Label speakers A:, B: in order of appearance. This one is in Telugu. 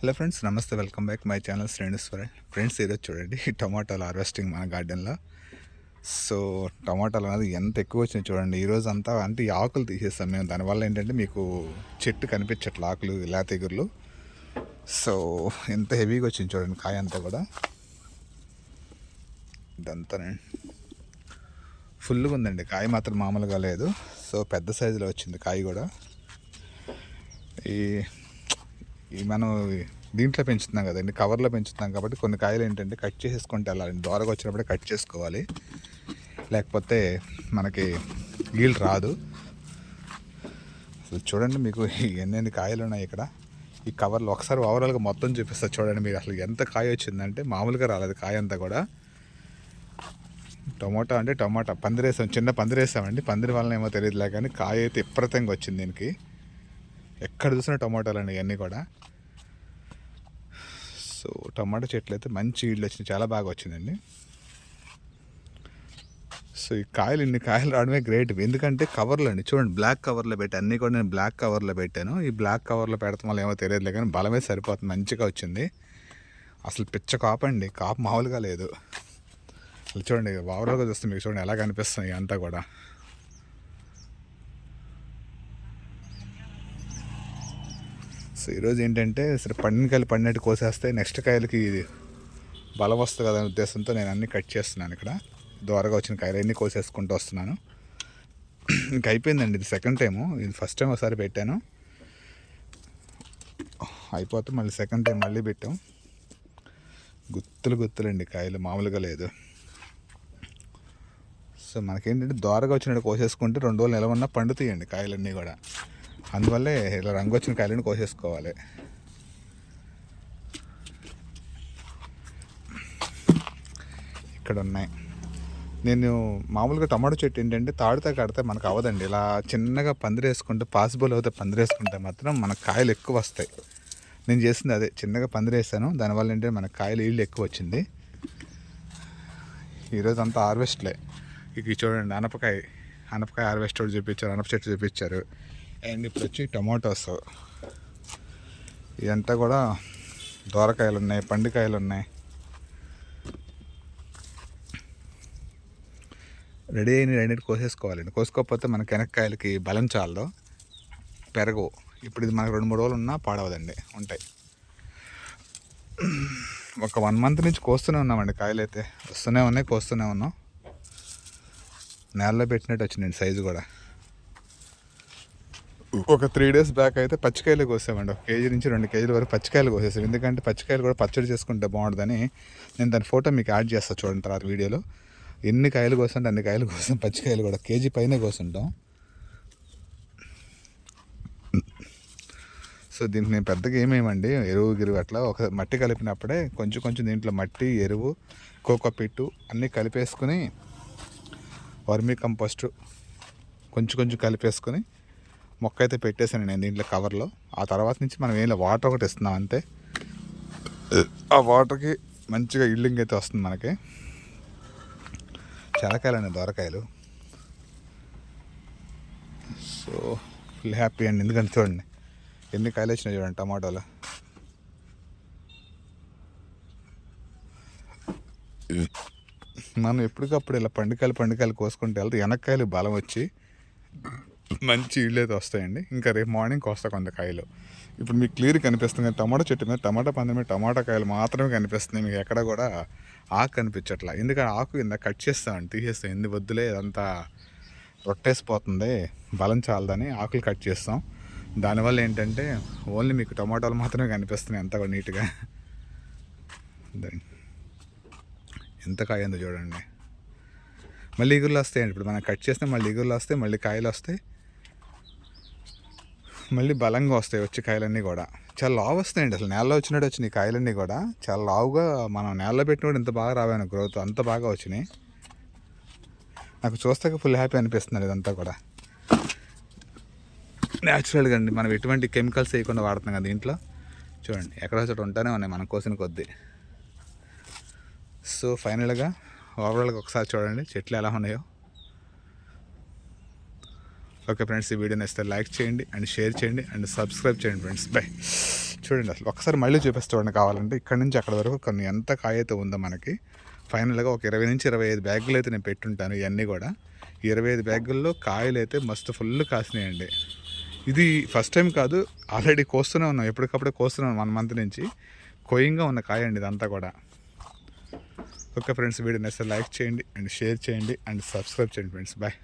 A: హలో ఫ్రెండ్స్ నమస్తే welcome back my channel Shrenuswara friends ఈరోజు చూడండి టమాటాలు హార్వెస్టింగ్ మన గార్డెన్లో. సో టమాటాలు అనేది ఎంత ఎక్కువ వచ్చినాయి చూడండి ఈరోజు అంతా అంటే ఈ ఆకులు తీసేస్తాం మేము. దానివల్ల ఏంటంటే మీకు చెట్టు కనిపించట్ల ఆకులు ఇలా తెగుర్లు సో ఎంత హెవీగా వచ్చింది చూడండి కాయ అంతా కూడా. ఇదంతానండి ఫుల్గా ఉందండి కాయ మాత్రం మామూలుగా లేదు. సో పెద్ద సైజులో వచ్చింది కాయ కూడా. ఈ మనం దీంట్లో పెంచుతున్నాం కదండి కవర్లో పెంచుతున్నాం కాబట్టి కొన్ని కాయలు ఏంటంటే కట్ చేసేసుకుంటే వెళ్ళాలి దూరగా వచ్చినప్పుడే కట్ చేసుకోవాలి. లేకపోతే మనకి ఈల్డ్ రాదు. అసలు చూడండి మీకు ఎన్నెన్ని కాయలు ఉన్నాయి ఇక్కడ. ఈ కవర్లో ఒకసారి ఓవరాల్గా మొత్తం చూపిస్తా చూడండి మీరు అసలు ఎంత కాయ వచ్చిందంటే మామూలుగా రాలేదు కాయ అంతా కూడా. టమోటా అంటే టొమాటో పందిరేసాం చిన్న పందిరేసామండి పందిరి వలన ఏమో తెలియదులే కానీ కాయ అయితే విపరీతంగా వచ్చింది దీనికి. ఎక్కడ చూసినా టమాటాలు అండి ఇవన్నీ కూడా. సో టమాటా చెట్లు అయితే మంచి ఇళ్ళు వచ్చినాయి. చాలా బాగా వచ్చిందండి. సో ఈ కాయలు ఇన్ని కాయలు రావడమే గ్రేట్ ఎందుకంటే కవర్లు అండి. చూడండి బ్లాక్ కవర్లో పెట్టి అన్నీ కూడా నేను బ్లాక్ కవర్లో పెట్టాను. ఈ బ్లాక్ కవర్లో పెడతాం వల్ల ఏమో తెలియదులే కానీ బలమే సరిపోతుంది. మంచిగా వచ్చింది. అసలు పిచ్చ కాపండి కాపు మామూలుగా లేదు. అసలు చూడండి ఓవరాల్గా చూస్తే మీకు చూడండి ఎలా కనిపిస్తుంది అంతా కూడా. ఈరోజు ఏంటంటే సరే పండిన కాయలు పండినట్టు కోసేస్తే నెక్స్ట్ కాయలకి ఇది బలం వస్తుంది కదా అనే ఉద్దేశంతో నేను అన్నీ కట్ చేస్తున్నాను ఇక్కడ. ద్వారగా వచ్చిన కాయలు అన్నీ కోసేసుకుంటూ వస్తున్నాను. ఇంకా అయిపోయిందండి ఇది సెకండ్ టైము. ఇది ఫస్ట్ టైం ఒకసారి పెట్టాను. అయిపోతే మళ్ళీ సెకండ్ టైం మళ్ళీ పెట్టాం. గుత్తులు గుత్తులండి కాయలు మామూలుగా లేదు. సో మనకేంటంటే దోరగా వచ్చినట్టు కోసేసుకుంటే రెండు రోజులు నిలవన్నా పండుతాయండి కాయలన్నీ కూడా. అందువల్లే ఇలా రంగు వచ్చిన కాయలను కోసేసుకోవాలి. ఇక్కడ ఉన్నాయి నేను మామూలుగా టమాటో చెట్టు ఏంటంటే తాడుతా కడితే మనకు అవ్వదండి. ఇలా చిన్నగా పందిరేసుకుంటే పాసిబుల్ అవుతే పందిరేసుకుంటే మాత్రం మనకు కాయలు ఎక్కువ వస్తాయి. నేను చేసింది అదే చిన్నగా పందిరేసాను. దానివల్ల ఏంటంటే మనకు కాయలు ఈళ్ళు ఎక్కువ వచ్చింది. ఈరోజు అంతా హార్వెస్ట్లే. ఇక చూడండి అనపకాయ అనపకాయ హార్వెస్ట్ చూపించారు అనప చెట్టు చూపించారు. అండ్ ఇప్పుడు వచ్చి టమాటోస్. ఇదంతా కూడా దోరకాయలు ఉన్నాయి పండుకాయలు ఉన్నాయి రెడీ అయిన రెండింటి కోసేసుకోవాలండి కోసుకోకపోతే మనకి వెనక్కాయలకి బలం చాలదు. పెరగవు ఇప్పుడు ఇది మనకు రెండు మూడు రోజులు ఉన్నా పాడవదండి ఉంటాయి. ఒక వన్ మంత్ నుంచి కోస్తూనే ఉన్నామండి కాయలు అయితే వస్తూనే ఉన్నాయి కోస్తూనే ఉన్నాం. నేలలో పెట్టినట్టు వచ్చిందండి సైజు కూడా. ఒక త్రీ డేస్ బ్యాక్ అయితే పచ్చికాయలు కోసామండి ఒక కేజీ నుంచి రెండు కేజీల వరకు పచ్చికాయలు కోసేసాం ఎందుకంటే పచ్చికాయలు కూడా పచ్చడి చేసుకుంటే బాగుంటుందని నేను దాని ఫోటో మీకు యాడ్ చేస్తాను చూడండి తర్వాత వీడియోలో. ఎన్ని కాయలు కోసంటే అన్ని కాయలు కోసం పచ్చికాయలు కూడా. కేజీ పైనే కోసుంటాం. సో దీనికి నేను పెద్దగా ఏమేమండి? ఎరువు గిరువు అట్లా ఒక మట్టి కలిపినప్పుడే కొంచెం కొంచెం దీంట్లో మట్టి ఎరువు కోకోపిట్టు అన్నీ కలిపేసుకుని వర్మీ కంపోస్ట్ కొంచెం కొంచెం కలిపేసుకొని మొక్క అయితే పెట్టేశాను నేను దీంట్లో కవర్లో. ఆ తర్వాత నుంచి మనం ఏం వాటర్ ఒకటి ఇస్తున్నాం అంతే. ఆ వాటర్కి మంచిగా ఇల్లింగ్ అయితే వస్తుంది మనకి. చెరకాయలండి దొరకాయలు. సో ఫుల్ హ్యాపీ అండి. ఎందుకంటే చూడండి ఎన్ని కాయలు వచ్చినాయి చూడండి టమాటోలు. మనం ఎప్పటికప్పుడు ఇలా పండుకాయలు పండుకాయలు కోసుకుంటే వెళ్తే వెనక్కాయలు బలం వచ్చి మంచి ఇళ్ళు అయితే వస్తాయండి. ఇంకా రేపు మార్నింగ్ కోస్తా కొంత కాయలు ఇప్పుడు మీకు క్లియర్ కనిపిస్తుంది టమాటా చెట్టు మీద టమాటా పంది మీద టమాటా కాయలు మాత్రమే కనిపిస్తుంది మీకు ఎక్కడ కూడా ఆకు కనిపించట్లా. ఎందుకంటే ఆకు ఇంత కట్ చేస్తామండి తీసేస్తాం. ఎందు వద్దులే ఇదంతా రొట్టేసిపోతుంది బలం చాలదని ఆకులు కట్ చేస్తాం. దానివల్ల ఏంటంటే ఓన్లీ మీకు టమాటాలు మాత్రమే కనిపిస్తున్నాయి అంతా కూడా నీట్గా. ఎంత కాయ ఉందో చూడండి. మళ్ళీ ఇగురులు వస్తాయండి. ఇప్పుడు మనం కట్ చేస్తే మళ్ళీ ఇగురులు వస్తాయి మళ్ళీ కాయలు వస్తాయి. మళ్ళీ బలంగా వస్తాయి వచ్చే కాయలన్నీ కూడా. చాలా లావు వస్తాయండి అసలు. నేలలో వచ్చినట్టు వచ్చినాయి కాయలన్నీ కూడా. చాలా లావుగా మనం నేలలో పెట్టినప్పుడు ఇంత బాగా రావాను గ్రోత్ అంత బాగా వచ్చినాయి. నాకు చూస్తాక ఫుల్ హ్యాపీ అనిపిస్తుంది ఇదంతా కూడా. న్యాచురల్గా అండి. మనం ఎటువంటి కెమికల్స్ వేయకుండా వాడుతున్నాం కదా దీంట్లో. చూడండి ఎక్కడ చోట ఉంటానే ఉన్నాయి మనం కోసిన కొద్దీ. సో ఫైనల్గా ఓవరాల్గా ఒకసారి చూడండి చెట్లు ఎలా ఉన్నాయో. ఓకే ఫ్రెండ్స్ ఈ వీడియో నచ్చితే లైక్ చేయండి అండ్ షేర్ చేయండి అండ్ సబ్స్క్రైబ్ చేయండి ఫ్రెండ్స్ బై చూడండి అసలు ఒకసారి మళ్ళీ చూపిస్తామండి కావాలంటే ఇక్కడ నుంచి అక్కడ వరకు కొన్ని ఎంత కాయ అయితే ఉందో మనకి. ఫైనల్గా ఒక ఇరవై నుంచి ఇరవై ఐదు బ్యాగులు అయితే నేను పెట్టుంటాను ఇవన్నీ కూడా. ఈ ఇరవై ఐదు బ్యాగుల్లో కాయలు అయితే మస్తు ఫుల్ కాసినాయండి. ఇది ఫస్ట్ టైం కాదు ఆల్రెడీ కోస్తూనే ఉన్నాం ఎప్పటికప్పుడే కోస్తున్నాం వన్ మంత్ నుంచి. కొయ్యంగా ఉన్న కాయ అండి ఇదంతా కూడా. ఓకే ఫ్రెండ్స్ వీడియో నచ్చితే లైక్ చేయండి అండ్ షేర్ చేయండి అండ్ సబ్స్క్రైబ్ చేయండి ఫ్రెండ్స్ బాయ్